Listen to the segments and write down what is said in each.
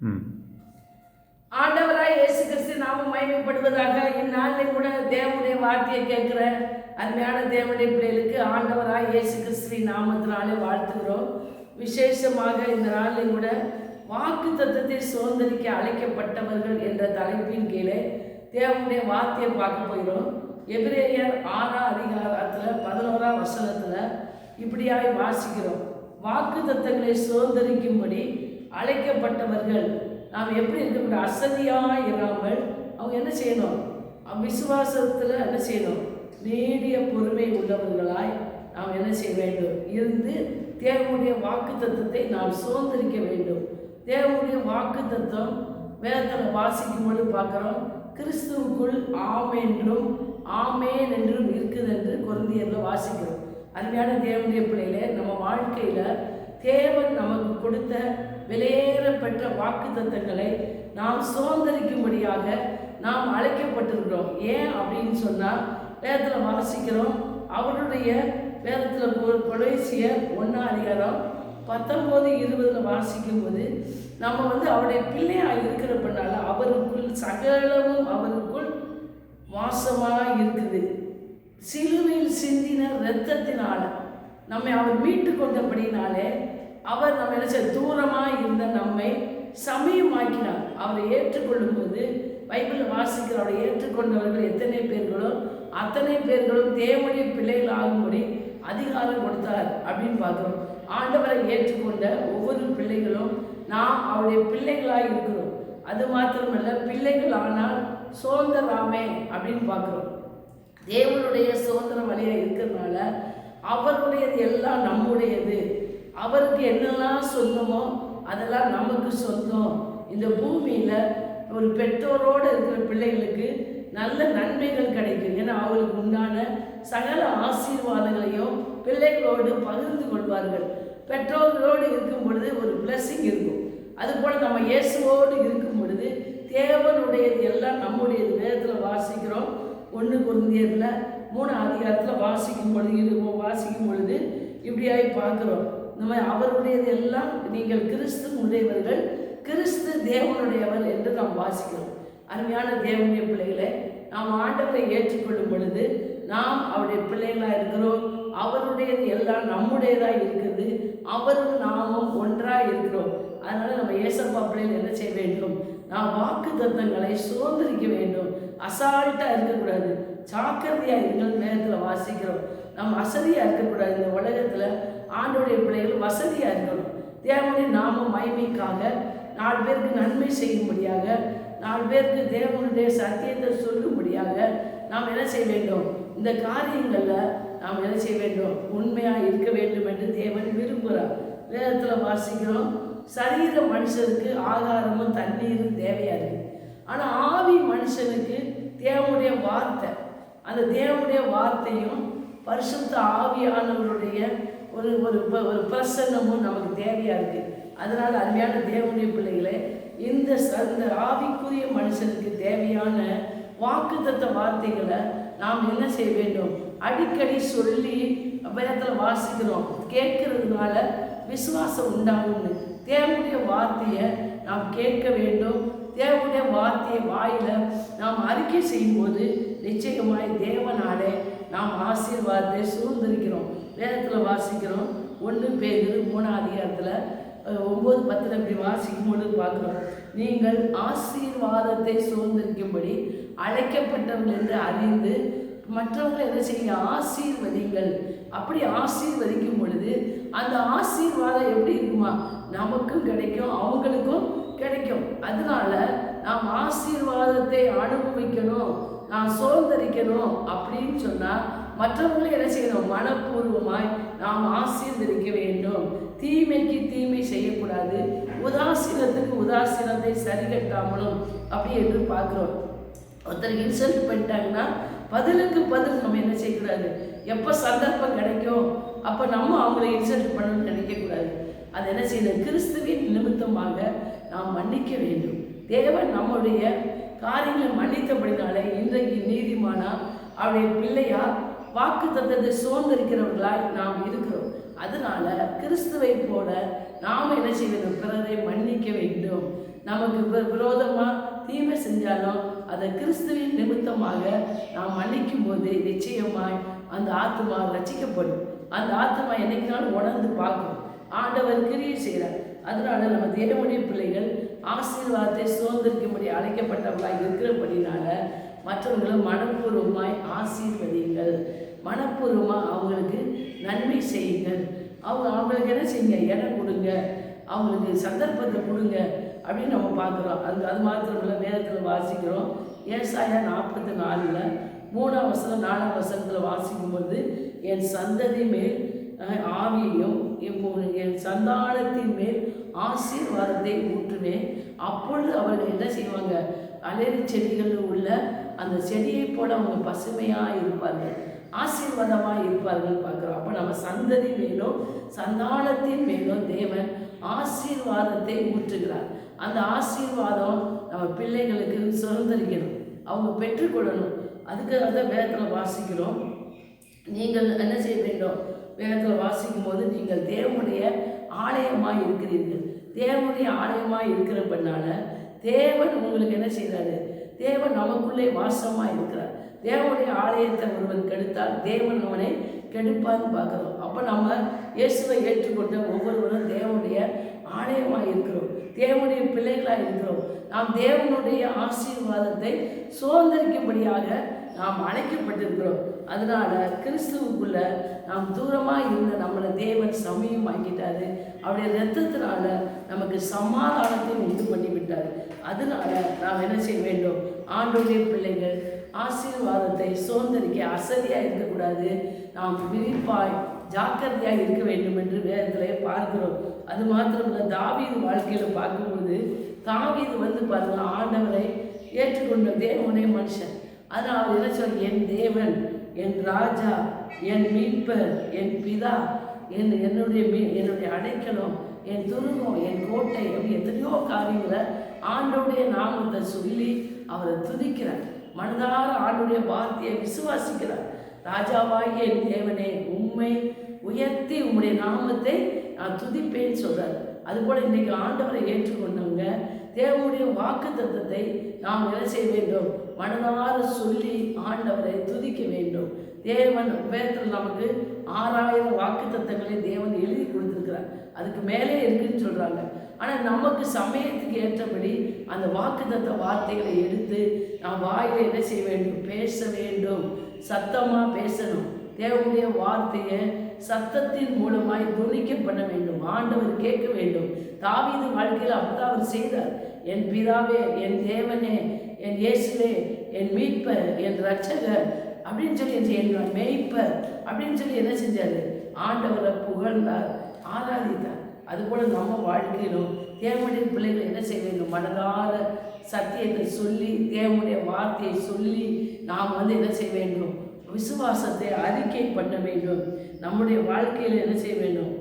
ம். ஆண்டவராய் இயேசு கிறிஸ்து நாம மயமைப்படுவதாக இந்நாளில் கூட தேவனுடைய வார்த்தையை கேட்கிற அருமையான தேவனுடைய பிள்ளைகளுக்கு ஆண்டவராய் இயேசு கிறிஸ்துவின் நாமத்தினாலே வாழ்த்துகிறோம். விசேஷமாக இந்த நாளில் கூட வாக்கு தத்தத்தை சுதந்திரிக்க அழைக்கப்பட்டவர்கள் என்ற தலைப்பின் கீழே தேவனுடைய வார்த்தையை பார்க்க போகிறோம். எபிரேயர் ஆறாம் அதிகாரத்தில் பதினோராம் வசனத்தில் இப்படியாய் வாசிக்கிறோம். வாக்கு தத்தங்களை சுதந்திரிக்கும்படி அழைக்கப்பட்டவர்கள். நாம் எப்படி இருக்கக்கூடிய அசதியாக இராமல் அவங்க என்ன செய்யணும்? விசுவாசத்தில் என்ன செய்யணும்? நீடிய பொறுமை உள்ளவர்களாய் நாம் என்ன செய்ய வேண்டும்? இருந்து தேவனுடைய வாக்கு தத்துவத்தை நாம் சுதந்திரிக்க வேண்டும். தேவனுடைய வாக்கு தத்துவம் வேதத்தில் வாசிக்கும் பொழுது பார்க்குறோம். கிறிஸ்துவுக்குள் ஆம் என்றும் ஆமேன் என்றும் இருக்குது என்று குழந்தையரில் வாசிக்கிறோம். அருமையான தேவனுடைய பிள்ளையில நம்ம வாழ்க்கையில் தேவன் நமக்கு கொடுத்த விலையேறப்பெற்ற வாக்கு தத்தங்களை நாம் சுதந்திரிக்கும்படியாக நாம் அழைக்கப்பட்டிருக்கிறோம். ஏன் அப்படின்னு சொன்னால் வேதத்தில் வாசிக்கிறோம் அவருடைய வேதத்தில் கொலைசியர் ஒன்றாம் அதிகாரம் பத்தொம்போது இருபதில் வாசிக்கும்போது நம்ம வந்து அவருடைய பிள்ளையாக இருக்கிறப்பனால அவருக்குள் சகலமும் அவருக்குள் வாசமாக இருக்குது. சிலுவையில் சிந்தின இரத்தத்தினால் நம்மை அவர் மீட்டு கொண்டபடினாலே அவர் நம்ம என்ன தூரமாக சமயமாக்கினார் அவரை ஏற்றுக்கொள்ளும் போது பைபிள் வாசிக்கிற அவரை ஏற்றுக்கொண்டவர்கள் எத்தனை பேர்களோ அத்தனை பேர்களும் தேவனுடைய பிள்ளைகள் ஆகும்படி அதிகாரம் கொடுத்தார் அப்படின்னு பார்க்குறோம். ஆண்டவரை ஏற்றுக்கொண்ட ஒவ்வொரு பிள்ளைகளும் நாம் அவருடைய பிள்ளைகளாக இருக்கிறோம். அது மாத்திரமல்ல பிள்ளைகள் ஆனால் சுதந்திரமே அப்படின்னு பார்க்குறோம். தேவனுடைய சுதந்திர வழியாக இருக்கிறதுனால அவருடையது எல்லாம் நம்முடையது. அவருக்கு என்னெல்லாம் சொந்தமோ அதெல்லாம் நமக்கு சொந்தம். இந்த பூமியில் ஒரு பெற்றோரோடு இருக்கிற பிள்ளைகளுக்கு நல்ல நன்மைகள் கிடைக்கும் ஏன்னா அவங்களுக்கு உண்டான சகல ஆசீர்வாதங்களையும் பிள்ளைகளோடு பகிர்ந்து கொள்வார்கள். பெற்றோர்களோடு இருக்கும் பொழுது ஒரு பிளஸ்ஸிங் இருக்கும். அதுபோல் நம்ம இயேசுவோடு இருக்கும் பொழுது தேவனுடையது எல்லாம் நம்முடைய வேதத்தில் வாசிக்கிறோம். ஒன்று குருந்தியத்தில் மூணு அதிகாரத்தில் வாசிக்கும் பொழுது வாசிக்கும் பொழுது இப்படியாய் பார்க்குறோம். நம்ம அவருடையது எல்லாம் நீங்கள் கிறிஸ்து உடையவர்கள் கிறிஸ்து தேவனுடையவர் என்று நாம் வாசிக்கிறோம். அருமையான தேவனுடைய பிள்ளைகளை நாம் ஆண்டவரை ஏற்றுக்கொள்ளும் பொழுது நாம் அவருடைய பிள்ளைகளாக இருக்கிறோம். அவருடையது எல்லாம் நம்முடையதாக இருக்குது அவரும் நாமும் ஒன்றாக இருக்கிறோம். அதனால் நம்ம ஏசப்பா பிள்ளைகள் என்ன செய்ய வேண்டும்? நாம் வாக்கு தத்தங்களை சுதந்திரிக்க வேண்டும். அசால்ட்டாக இருக்கக்கூடாது. ஜாக்கிரதையாக இருங்கள் நேரத்தில் வாசிக்கிறோம். நம்ம அசதியாக இருக்கக்கூடாது. இந்த உலகத்தில் ஆண்டோடைய பிள்ளைகள் வசதியாக இருக்கணும். தேவனுடைய நாம மகிமைக்காக நாலு பேருக்கு நன்மை செய்யும்படியாக நாலு பேருக்கு தேவனுடைய சத்தியத்தை சொல்லும்படியாக நாம் என்ன செய்ய வேண்டும்? இந்த காரியங்களில் நாம் என்ன செய்ய வேண்டும்? உண்மையாக இருக்க வேண்டும் என்று தேவன் விரும்புகிறார். வேதத்தில் வாசிக்கிறோம் சரீர மனுஷனுக்கு ஆகாரமும் தண்ணீரும் தேவையாக இருக்குது ஆனால் ஆவி மனுஷனுக்கு தேவனுடைய வார்த்தை அந்த தேவனுடைய வார்த்தையும் பரிசுத்த ஆவியானவருடைய ஒரு ஒரு ப- ஒரு பிரசன்னமும் நமக்கு தேவையாக இருக்குது அதனால் அருமையான தேவனுடைய பிள்ளைகளே இந்த அந்த ஆவிக்குரிய மனுஷனுக்கு தேவையான வாக்குத்தத்த வார்த்தைகளை நாம் என்ன செய்ய வேண்டும்? அடிக்கடி சொல்லி வேதத்தில் வாசிக்கிறோம். கேட்கறதுனால விசுவாசம் உண்டாகும்னு. தேவனுடைய வார்த்தையை நாம் கேட்க வேண்டும். தேவனுடைய வார்த்தையை வாயில் நாம் அறிக்கை செய்யும்போது நிச்சயமாய் தேவனாலே நாம் ஆசீர்வாதத்தை சூழ்ந்திருக்கிறோம். வேதத்தில் வாசிக்கிறோம். ஒன்று பேர் மூணாம் அதிகாரத்தில் ஒம்பது ஒன்பது பத்தில் இப்படி வாசிக்கும் பொழுது பார்க்குறோம். நீங்கள் ஆசீர்வாதத்தை சுதந்திரிக்கும்படி அழைக்கப்பட்டவர்கள் என்று அறிந்து மற்றவங்களை என்ன செய்யுங்க? ஆசீர்வதிங்கள். அப்படி ஆசீர்வதிக்கும் பொழுது அந்த ஆசீர்வாதம் எப்படி இருக்குமா? நமக்கும் கிடைக்கும் அவங்களுக்கும் கிடைக்கும். அதனால நாம் ஆசீர்வாதத்தை அனுபவிக்கணும் நான் சுதந்திரிக்கணும் அப்படின்னு சொன்னால் மற்றவங்களை என்ன செய்யணும்? மனப்பூர்வமாய் நாம் ஆசீர்வதிக்க வேண்டும். தீமைக்கு தீமை செய்யக்கூடாது. உதாசீனத்துக்கு உதாசீனத்தை சரிகட்டாமலும் அப்படி என்று பார்க்குறோம். ஒருத்தருக்கு இன்சல்ட் பண்ணிட்டாங்கன்னா பதிலுக்கு பதில் நம்ம என்ன செய்யக்கூடாது? எப்போ சந்தர்ப்பம் கிடைக்கும்? அப்போ நம்ம அவங்கள இன்சல்ட் பண்ணணும்னு நினைக்கக்கூடாது. அது என்ன செய்யணும்? கிறிஸ்துவின் நிமித்தமாக நாம் மன்னிக்க வேண்டும். தேவன் நம்முடைய காரியங்களை மன்னித்தபடினாலே இன்றைக்கு நீதிமானா அவருடைய பிள்ளையா வாக்கு தத்தத்தை சோர்ந்திருக்கிறவர்களாய் நாம் இருக்கிறோம். அதனால கிறிஸ்துவை போல நாம் என்ன செய்ய வேண்டும் பிறரை மன்னிக்க வேண்டும். நமக்கு வி- விரோதமா தீமை செஞ்சாலும் அதை கிறிஸ்துவின் நிமித்தமாக நாம் மன்னிக்கும் போது நிச்சயமாய் அந்த ஆத்மா ரசிக்கப்படும் அந்த ஆத்மா என்னைக்குனாலும் உணர்ந்து பார்க்கும். ஆண்டவர் கிரியை செய்கிறார். அதனால நம்ம தேவனுடைய பிள்ளைகள் ஆசீர்வாதத்தை சுதந்திரிக்கும்படி அழைக்கப்பட்டவர்களாக இருக்கிறபடினால மற்றவங்களை மனப்பூர்வமாய் ஆசீர்வதிங்கள் மனப்பூர்வமாக அவங்களுக்கு நன்மை செய்யுங்கள். அவங்க அவங்களுக்கு என்ன செய்யுங்க? இடம் கொடுங்க. அவங்களுக்கு சந்தர்ப்பத்தை கொடுங்க அப்படின்னு நம்ம பார்க்குறோம். அது அது மாத்திரம் இல்லை வேதத்தில் வாசிக்கிறோம். ஏசாயா நாற்பத்தி நாலில் மூணாம் வசனம் நாலாம் வசனத்தில் வாசிக்கும்போது என் சந்ததி மேல் ஆவியையும் இப்போ என் சந்தானத்தின் மேல் ஆசீர்வாதத்தை ஊற்றுவேன். அப்பொழுது அவர்கள் என்ன செய்வாங்க? அலறி செடிகளில் உள்ள அந்த செடியை போல அவங்க பசுமையாக இருப்பார்கள். ஆசீர்வாதமாக இருப்பார்கள் பார்க்குறோம். அப்போ நம்ம சந்ததி மேலும் சந்தானத்தின் மேலும் தேவன் ஆசீர்வாதத்தை ஊற்றுகிறார். அந்த ஆசீர்வாதம் நம்ம பிள்ளைகளுக்கு சுதந்திரிக்கணும் அவங்க பெற்றுக்கொள்ளணும் அதுக்கு தான் வேதத்தில் வாசிக்கிறோம். நீங்கள் என்ன செய்ய வேண்டும்? வேதத்தில் வாசிக்கும் போது நீங்கள் தேவனுடைய ஆலயமாக இருக்கிறீர்கள். தேவனுடைய ஆலயமாக இருக்கிறப்பனால தேவன் உங்களுக்கு என்ன செய்கிறாரு தேவன் நமக்குள்ளே வாசமாக இருக்கிறார். தேவனுடைய ஆலயத்தை ஒருவன் கெடுத்தால் தேவன் அவனை கெடுப்பான்னு பார்க்குறோம். அப்போ நம்ம இயேசுவை ஏற்றுக்கொண்ட ஒவ்வொருவரும் தேவனுடைய ஆலயமாக இருக்கிறோம். தேவனுடைய பிள்ளைகளாக இருக்கிறோம். நாம் தேவனுடைய ஆசீர்வாதத்தை சுதந்திரிக்கும்படியாக நாம் அழைக்கப்பட்டிருக்கிறோம். அதனால் கிறிஸ்துவுக்குள்ள நாம் தூரமாக இருந்த நம்மளை தேவன் சமயம் சமயமாக்கிட்டாரு அவருடைய ரத்தத்தினால நமக்கு சமாதானத்தை உண்டு பண்ணிவிட்டார். அதனால நாம் என்ன செய்ய வேண்டும்? ஆண்டோடைய பிள்ளைகள் ஆசீர்வாதத்தை சுதந்திரிக்க அசதியாக இருக்கக்கூடாது. நாம் விரிப்பாய் ஜாக்கிரதையாக இருக்க வேண்டும் என்று வேதத்தில் பார்க்கிறோம். அது மாத்திரமல்ல தாவீது வாழ்க்கையில் பார்க்கும்போது தாவீது வந்து பாருங்க ஆண்டவரை ஏற்றுக்கொண்ட தேவனே மனுஷன். அதனால் அவர் என்ன சொல் என் தேவன் என் ராஜா என் மீட்பர் என் பிதா என் என்னுடைய மீ என்னுடைய அடைக்கலம் என் துருகம் என் கோட்டை அப்படி எத்தனையோ காரியங்களை ஆண்டோடைய நாமத்தை சொல்லி அவரை துதிக்கிறார். மனதார ஆண்டுடைய வார்த்தையை விசுவாசிக்கிறார். ராஜாவாகிய தேவனே உண்மை உயர்த்தி உம்முடைய நாமத்தை நான் துதிப்பேன்னு சொல்கிறார் அதுபோல் இன்றைக்கு ஆண்டவரை ஏற்றுக்கொண்டவங்க தேவனுடைய வாக்கு தத்துவத்தை நாம் என்ன செய்ய வேண்டும்? மனதார சொல்லி ஆண்டவரை துதிக்க வேண்டும். தேவன் உபயத்தில் நமக்கு ஆறாயிரம் வாக்கு தத்தங்களை தேவன் எழுதி கொடுத்துருக்கிறார். அதுக்கு மேலே இருக்குன்னு சொல்கிறாங்க ஆனால் நமக்கு சமயத்துக்கு ஏற்றபடி அந்த வாக்குத்தத்த வார்த்தைகளை எடுத்து நான் வாயில் என்ன செய்ய வேண்டும்? பேச வேண்டும். சத்தமாக பேசணும். தேவனுடைய வார்த்தையை சத்தத்தின் மூலமாய் துணிக்கப்பட வேண்டும். ஆண்டவர் கேட்க வேண்டும். தாவீது வாழ்க்கையில் அப்படிதான் அவர் செய்தார். என் பிதாவே என் தேவனே என் இயேசுவே என் மீட்பர் என் ரட்சகர் அப்படின்னு சொல்லி என் மேய்ப்பர் அப்படின்னு சொல்லி என்ன செஞ்சார்? ஆண்டவரை புகழ்ந்தார். ஆராதித்தார். அதுபோல் நம்ம வாழ்க்கையிலும் தேவனுடைய பிள்ளைகள் என்ன செய்ய வேண்டும்? மனதார சத்தியத்தை சொல்லி தேவனுடைய வார்த்தையை சொல்லி நாம் வந்து என்ன செய்ய வேண்டும்? விசுவாசத்தை அறிக்கை பண்ண வேண்டும். நம்முடைய வாழ்க்கையில் என்ன செய்ய வேண்டும்?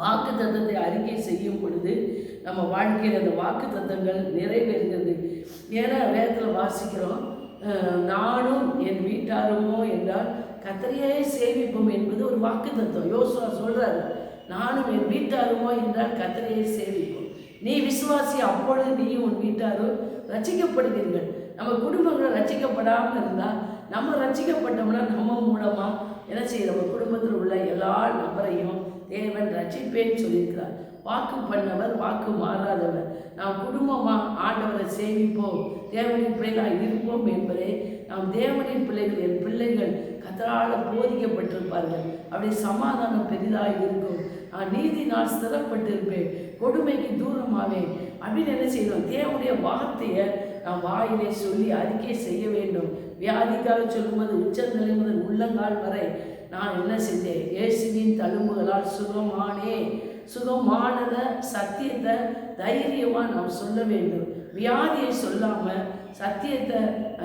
வாக்கு தத்தத்தை அறிக்கை செய்யும் பொழுது நம்ம வாழ்க்கையில் அந்த வாக்கு தத்தங்கள் நிறைவேறுகிறது. ஏன்னா வேதத்தில் வாசிக்கிறோம் நானும் என் வீட்டாருமோ என்றால் கத்தரையே சேமிப்போம் என்பது ஒரு வாக்கு தத்துவம் யோசுவா சொல்கிறாரு நானும் என் வீட்டாருமோ என்றால் கத்தனையை சேவிப்போம். நீ விசுவாசி அப்பொழுது நீயும் உன் வீட்டாரும் ரட்சிக்கப்படுவீர்கள். நம்ம குடும்பங்கள் ரசிக்கப்படாமல் இருந்தால் நம்ம ரசிக்கப்பட்டோம்னா நம்ம மூலமாக என்ன செய்ய நம்ம குடும்பத்தில் உள்ள எல்லா நபரையும் தேவன் ரட்சிப்பேன்னு சொல்லியிருக்கிறார். வாக்கு பண்ணவர் வாக்கு மாறாதவர். நாம் குடும்பமாக ஆண்டவரை சேமிப்போம் தேவனின் பிள்ளைகளாக இருப்போம் என்பதை நாம் தேவனின் பிள்ளைகள் என் பிள்ளைகள் கத்தரால் போதிக்கப்பட்டிருப்பார்கள். அப்படி சமாதானம் பெரிதாக இருக்கும். நீதி நான் ஸ்திரப்பட்டிருப்பேன் கொடுமைக்கு தூரமாவேன் அப்படின்னு என்ன செய்யணும்? தேவனுடைய வார்த்தையை நாம் வாயிலே சொல்லி அறிக்கை செய்ய வேண்டும். வியாதிக்காக சொல்லும்போது உச்சந்தலை முதல் உள்ளங்கால் வரை நான் என்ன செஞ்சேன்? இயேசுவின் தழும்புகளால் சுகமானே சுகமானத சத்தியத்தை தைரியமாக நாம் சொல்ல வேண்டும். வியாதியை சொல்லாமல் சத்தியத்தை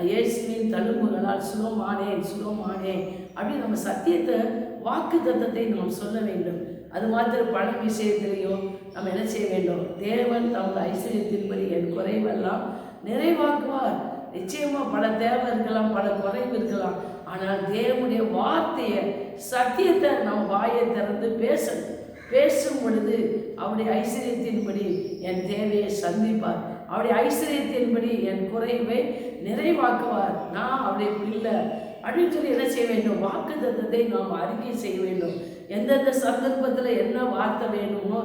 இயேசுவின் தழும்புகளால் சுகமானேன் சுகமானேன் அப்படி நம்ம சத்தியத்தை வாக்கு தத்தத்தை நாம் சொல்ல வேண்டும். அது மாத்திரம் பண விஷயத்திலையும் நம்ம என்ன செய்ய வேண்டும்? தேவன் தமது ஐஸ்வர்யத்தின்படி என் குறைவெல்லாம் நிறைவாக்குவார். நிச்சயமா பல தேவை இருக்கலாம் பல குறைவு இருக்கலாம். ஆனால் தேவனுடைய வார்த்தையை சத்தியத்தை நம்ம வாயை திறந்து பேசணும் பேசும் பொழுது அவருடைய ஐஸ்வர்யத்தின்படி என் தேவையை சந்திப்பார். அவருடைய ஐஸ்வர்யத்தின்படி என் குறைவை நிறைவாக்குவார். நான் அவருடைய பிள்ளை. அப்படின்னு சொல்லி என்ன செய்ய வேண்டும்? வாக்கு தத்தத்தை நாம் அறிக்கை செய்ய வேண்டும். எந்தெந்த சந்தர்ப்பத்தில் என்ன வார்த்தை வேணுமோ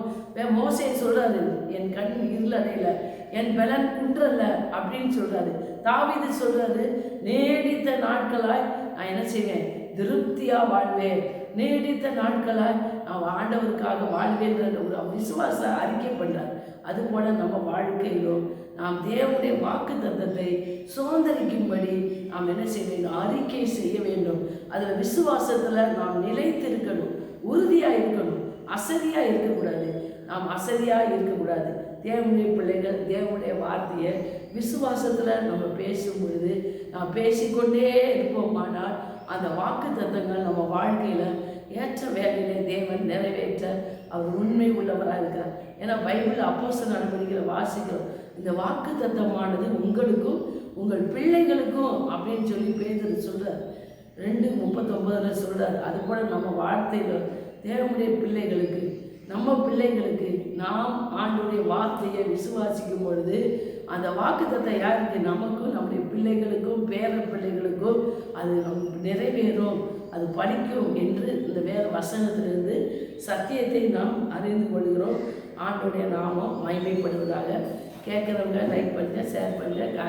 மோசை சொல்கிறாரு என் கண் இருளடையில என் பலன் குன்றல அப்படின்னு சொல்கிறாரு தாவிது சொல்கிறாரு நீடித்த நாட்களாய் நான் என்ன செய்வேன்? திருப்தியாக வாழ்வேன். நீடித்த நாட்களாய் நான் ஆண்டவருக்காக வாழ்வேன்ற ஒரு விசுவாச அறிக்கை அது அதுபோல நம்ம வாழ்க்கையிலும் நாம் தேவனுடைய வாக்கு தத்தத்தை சுதந்திரிக்கும்படி நாம் என்ன செய்ய வேண்டும் அறிக்கை செய்ய வேண்டும். அதில் விசுவாசத்தில் நாம் நிலைத்திருக்கணும். உறுதியாக இருக்கணும் அசதியாக இருக்கக்கூடாது. நாம் அசதியாக இருக்கக்கூடாது. தேவனுடைய பிள்ளைகள் தேவனுடைய வார்த்தையை விசுவாசத்தில் நம்ம பேசும் பொழுது நாம் பேசிக்கொண்டே இருப்போமானால் அந்த வாக்கு தத்தங்கள் நம்ம வாழ்க்கையில் ஏற்ற வேலையிலே தேவன் நிறைவேற்ற அவர் உண்மை உள்ளவராக இருக்கிறார். ஏன்னா பைபிள் அப்போஸ்தலர் நடவடிக்கைகளை வாசிக்கிறோம். இந்த வாக்கு தத்தமானது உங்களுக்கும் உங்கள் பிள்ளைகளுக்கும் அப்படின்னு சொல்லி பேதர் சொல்கிறார் ரெண்டு முப்பத்தொம்பதில் சொல்கிறார் அது போல் நம்ம வாழ்த்தையில் தேவனுடைய பிள்ளைகளுக்கு நம்ம பிள்ளைகளுக்கு நாம் ஆண்டுடைய வார்த்தையை விசுவாசிக்கும் பொழுது அந்த வாக்குத்தத்தை யாருக்கு? நமக்கும் நம்முடைய பிள்ளைகளுக்கும் பேர பிள்ளைகளுக்கும் அது நிறைவேறும் அது படிக்கும் என்று இந்த வேறு வசனத்திலிருந்து சத்தியத்தை நாம் அறிந்து கொள்கிறோம். ஆண்டுடைய நாமம் மகிமைப்படுவதாக கேட்குறவங்க லைக் பண்ணுங்கள் ஷேர் பண்ணுங்கள்